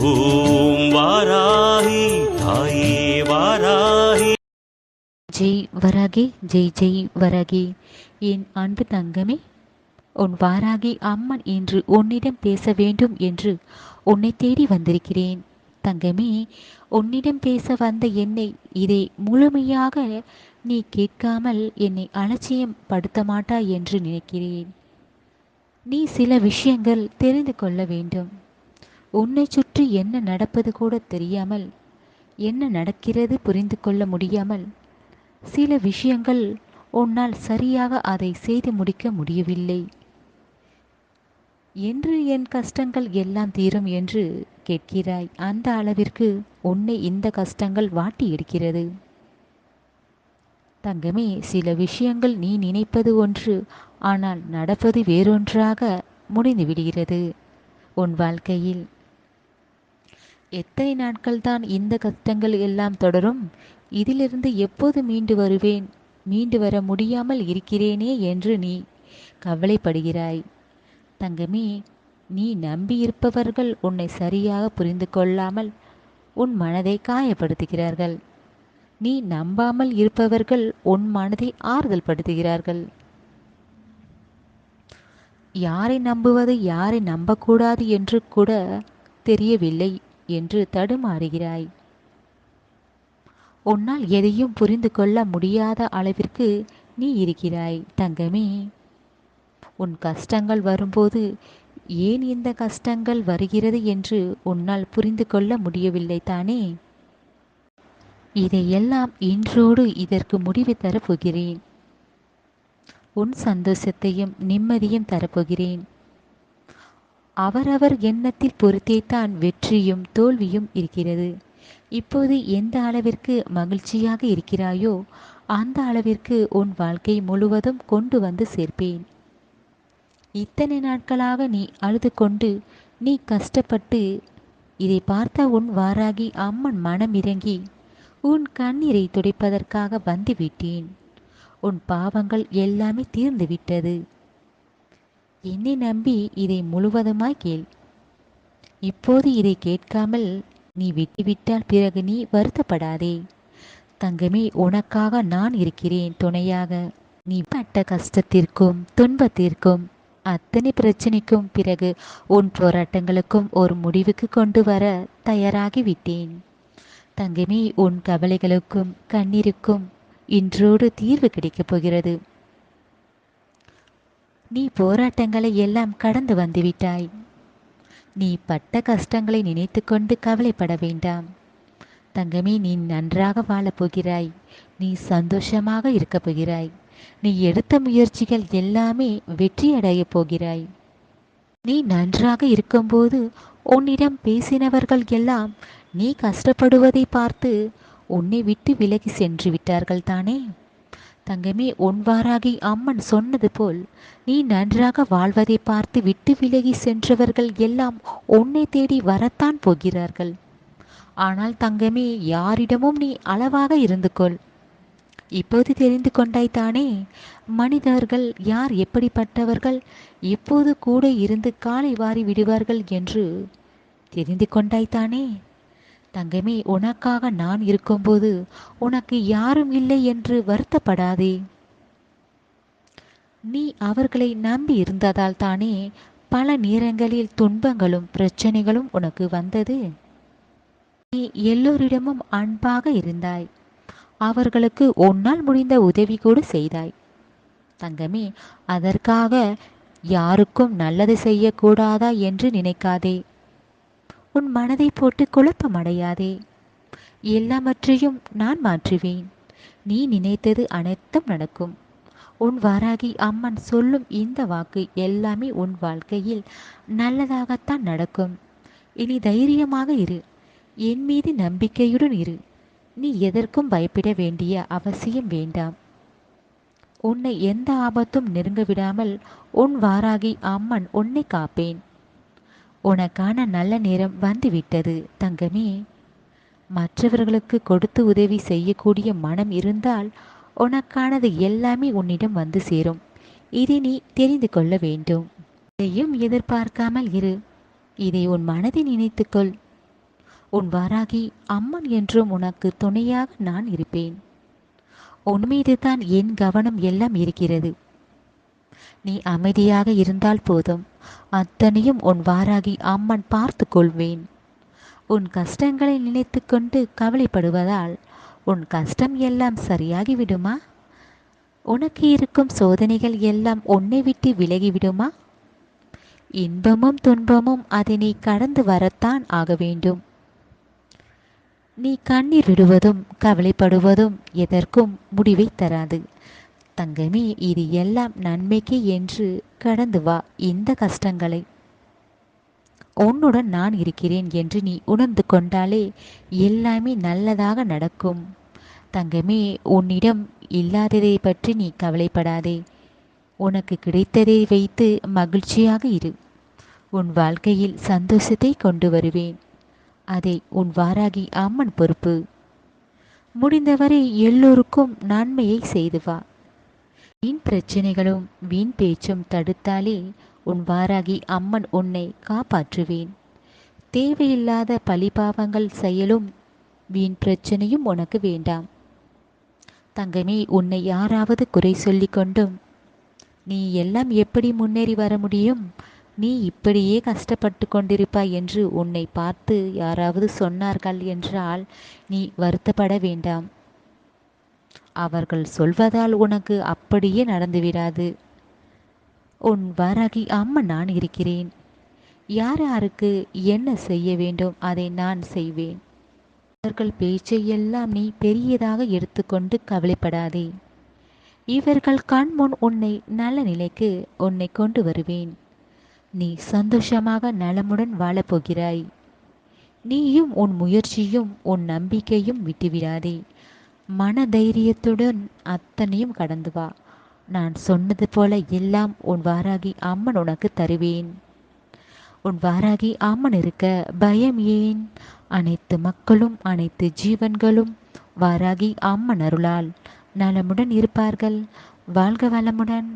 ஓம் வாராகி தாயே வாராகி. ஜெய் வராகி ஜெய் ஜெய் வராகி. என் அன்பு தங்கமே உன் வாராகி அம்மன் என்று உன்னிடம் பேச வேண்டும் என்று உன்னை தேடி வந்திருக்கிறேன். தங்கமே உன்னிடம் பேச வந்த என்னை இதை முழுமையாக நீ கேட்காமல் என்னை அலட்சியம் படுத்த மாட்டாய் என்று நினைக்கிறேன். நீ சில விஷயங்கள் தெரிந்து கொள்ள வேண்டும். உன்னை சுற்றி என்ன நடப்பது கூட தெரியாமல் என்ன நடக்கிறது புரிந்து கொள்ள முடியாமல் சில விஷயங்கள் உன்னால் சரியாக அதை செய்து முடிக்க முடியவில்லை. என்று என் கஷ்டங்கள் எல்லாம் தீரும் என்று கேட்கிறாய். அந்த அளவிற்கு உன்னை இந்த கஷ்டங்கள் வாட்டி எடுக்கிறது. தங்கமே சில விஷயங்கள் நீ நினைப்பது ஒன்று ஆனால் நடப்பது வேறொன்றாக முடிந்து விடுகிறது. உன் வாழ்க்கையில் எத்தனை நாட்கள் தான் இந்த கஷ்டங்கள் எல்லாம் தொடரும்? இதிலிருந்து எப்போது மீண்டு வருவேன்? மீண்டு வர முடியாமல் இருக்கிறேனே என்று நீ கவலைப்படுகிறாய். தங்கமே நீ நம்பியிருப்பவர்கள் உன்னை சரியாக புரிந்து கொள்ளாமல் உன் மனதை காயப்படுத்துகிறார்கள். நீ நம்பாமல் இருப்பவர்கள் உன் மனதை ஆறுதல் படுத்துகிறார்கள் யாரை நம்புவது யாரை நம்பக்கூடாது என்று கூட தெரியவில்லை. என்று தடுமாறுகிறாய். உன்னால் எதையும் புரிந்து கொள்ள முடியாத அளவிற்கு நீ இருக்கிறாய் தங்கமே. உன் கஷ்டங்கள் வரும்போது ஏன் இந்த கஷ்டங்கள் வருகிறது என்று உன்னால் புரிந்து கொள்ள முடியவில்லை தானே? இதையெல்லாம் இன்றோடு இதற்கு முடிவு தரப்போகிறேன். உன் சந்தோஷத்தையும் நிம்மதியும் தரப்போகிறேன். அவரவர் எண்ணத்தில் பொறுத்தேத்தான் வெற்றியும் தோல்வியும் இருக்கிறது. இப்போது எந்த அளவிற்கு மகிழ்ச்சியாக இருக்கிறாயோ அந்த அளவிற்கு உன் வாழ்க்கை முழுவதும் கொண்டு வந்து சேர்ப்பேன். இத்தனை நாட்களாக நீ அழுது கொண்டு நீ கஷ்டப்பட்டு இதை பார்த்த உன் வாராகி அம்மன் மனம் இறங்கி உன் கண்ணீரை துடைப்பதற்காக வந்துவிட்டேன். உன் பாவங்கள் எல்லாமே தீர்ந்து விட்டது என்னை நம்பி இதை முழுவதுமாய் கேள். இப்போது இதை கேட்காமல் நீ விட்டுவிட்டால் பிறகு நீ வருத்தப்படாதே. தங்கமே உனக்காக நான் இருக்கிறேன் துணையாக. நீ பட்ட கஷ்டத்திற்கும் துன்பத்திற்கும் அத்தனை பிரச்சனைக்கும் பிறகு உன் போராட்டங்களுக்கும் ஒரு முடிவுக்கு கொண்டு வர தயாராகிவிட்டேன் தங்கமே உன் கவலைகளுக்கும் கண்ணீருக்கும் இன்றோடு தீர்வு கிடைக்கப் போகிறது. நீ போராட்டங்களை எல்லாம் கடந்து வந்துவிட்டாய். நீ பட்ட கஷ்டங்களை நினைத்துக்கொண்டு கவலைப்பட வேண்டாம். தங்கமே நீ நன்றாக வாழப் போகிறாய். நீ சந்தோஷமாக இருக்கப் போகிறாய். நீ எடுத்த முயற்சிகள் எல்லாமே வெற்றியடையப் போகிறாய். நீ நன்றாக இருக்கும்போது உன்னிடம் பேசினவர்கள் எல்லாம் நீ கஷ்டப்படுவதை பார்த்து உன்னை விட்டு விலகி சென்று விட்டார்கள் தானே? தங்கமே உன்வாராகி அம்மன் சொன்னது போல் நீ நன்றாக வாழ்வதை பார்த்து விட்டு விலகி சென்றவர்கள் எல்லாம் உன்னை தேடி வரத்தான் போகிறார்கள். ஆனால் தங்கமே யாரிடமும் நீ அளவாக இருந்து கொள். இப்போது தெரிந்து கொண்டாய் தானே மனிதர்கள் யார் எப்படிப்பட்டவர்கள் எப்போது கூட இருந்து காலை வாரி விடுவார்கள் என்று தெரிந்து கொண்டாய்தானே தங்கமே உனக்காக நான் இருக்கும்போது உனக்கு யாரும் இல்லை என்று வருத்தப்படாதே. நீ அவர்களை நம்பி இருந்ததால் தானே பல நேரங்களில் துன்பங்களும் பிரச்சனைகளும் உனக்கு வந்தது? நீ எல்லோரிடமும் அன்பாக இருந்தாய். அவர்களுக்கு உன்னால் முடிந்த உதவி கூட செய்தாய். தங்கமே அதற்காக யாருக்கும் நல்லது செய்யக்கூடாதா என்று நினைக்காதே. உன் மனதை போட்டு குழப்பமடையாதே. எல்லாவற்றையும் நான் மாற்றுவேன். நீ நினைத்தது அனைத்தும் நடக்கும். உன் வாராகி அம்மன் சொல்லும் இந்த வாக்கு எல்லாமே உன் வாழ்க்கையில் நல்லதாகத்தான் நடக்கும். இனி தைரியமாக இரு. என் மீது நம்பிக்கையுடன் இரு. நீ எதற்கும் பயப்பட வேண்டிய அவசியம் வேண்டாம். உன்னை எந்த ஆபத்தும் நெருங்க விடாமல் உன் வாராகி அம்மன் உன்னை காப்பேன். உனக்கான நல்ல நேரம் வந்துவிட்டது தங்கமே. மற்றவர்களுக்கு கொடுத்து உதவி செய்யக்கூடிய மனம் இருந்தால் உனக்கானது எல்லாமே உன்னிடம் வந்து சேரும். இதை நீ தெரிந்து கொள்ள வேண்டும். இதையும் எதிர்பார்க்காமல் இரு. இதை உன் மனதில் நினைத்துக்கொள். உன் வாராகி அம்மன் என்றும் உனக்கு துணையாக நான் இருப்பேன். உன் மீதுதான் என் கவனம் எல்லாம் இருக்கிறது. நீ அமைதியாக இருந்தால் போதும். அத்தனையும் உன் வாராகி அம்மன் பார்த்து கொள்வேன் உன் கஷ்டங்களை நினைத்து கொண்டு கவலைப்படுவதால் உன் கஷ்டம் எல்லாம் சரியாகிவிடுமா? உனக்கு இருக்கும் சோதனைகள் எல்லாம் உன்னை விட்டு விலகிவிடுமா? இன்பமும் துன்பமும் அதை நீ கடந்து வரத்தான் ஆக வேண்டும். நீ கண்ணீர் விடுவதும் கவலைப்படுவதும் எதற்கும் முடிவை தராது. தங்கமே இது எல்லாம் நன்மைக்கு என்று கடந்து வா இந்த கஷ்டங்களை. உன்னுடன் நான் இருக்கிறேன் என்று நீ உணர்ந்து கொண்டாலே எல்லாமே நல்லதாக நடக்கும். தங்கமே உன்னிடம் இல்லாததை பற்றி நீ கவலைப்படாதே. உனக்கு கிடைத்ததை வைத்து மகிழ்ச்சியாக இரு. உன் வாழ்க்கையில் சந்தோஷத்தை கொண்டு வருவேன். அதை உன் வாராகி அம்மன் பொறுப்பு. முடிந்தவரை எல்லோருக்கும் நன்மையை செய்து வா. வீண் பிரச்சனைகளும் வீண் பேச்சும் தடுத்தாலே உன் வாராகி அம்மன் உன்னை காப்பாற்றுவேன். தேவையில்லாத பழிபாவங்கள் செயலும் வீண் பிரச்சனையும் உனக்கு வேண்டாம். தங்கமே உன்னை யாராவது குறை சொல்லி கொண்டும் நீ எல்லாம் எப்படி முன்னேறி வர முடியும்? நீ இப்படியே கஷ்டப்பட்டு கொண்டிருப்பாய் என்று உன்னை பார்த்து யாராவது சொன்னார்கள் என்றால் நீ வருத்தப்பட வேண்டாம். அவர்கள் சொல்வதால் உனக்கு அப்படியே நடந்துவிடாது. உன் வரகி அம்மா நான் இருக்கிறேன். யார் யாருக்கு என்ன செய்ய வேண்டும் அதை நான் செய்வேன். அவர்கள் பேச்சை எல்லாம் நீ பெரியதாக எடுத்துக்கொண்டு கவலைப்படாதே. இவர்கள் கண் முன் உன்னை நல்ல நிலைக்கு உன்னை கொண்டு வருவேன். நீ சந்தோஷமாக நலமுடன் வாழப்போகிறாய். நீயும் உன் முயற்சியும் உன் நம்பிக்கையும் விட்டுவிடாதே. மன தைரியத்துடன் அத்தனையும் கடந்து வா. நான் சொன்னது போல எல்லாம் உன் வாராகி அம்மன் உனக்கு தருவேன். உன் வாராகி அம்மன் இருக்க பயம் ஏன்? அனைத்து மக்களும் அனைத்து ஜீவன்களும் வாராகி அம்மன் அருளால் நலமுடன் இருப்பார்கள். வாழ்க வளமுடன்.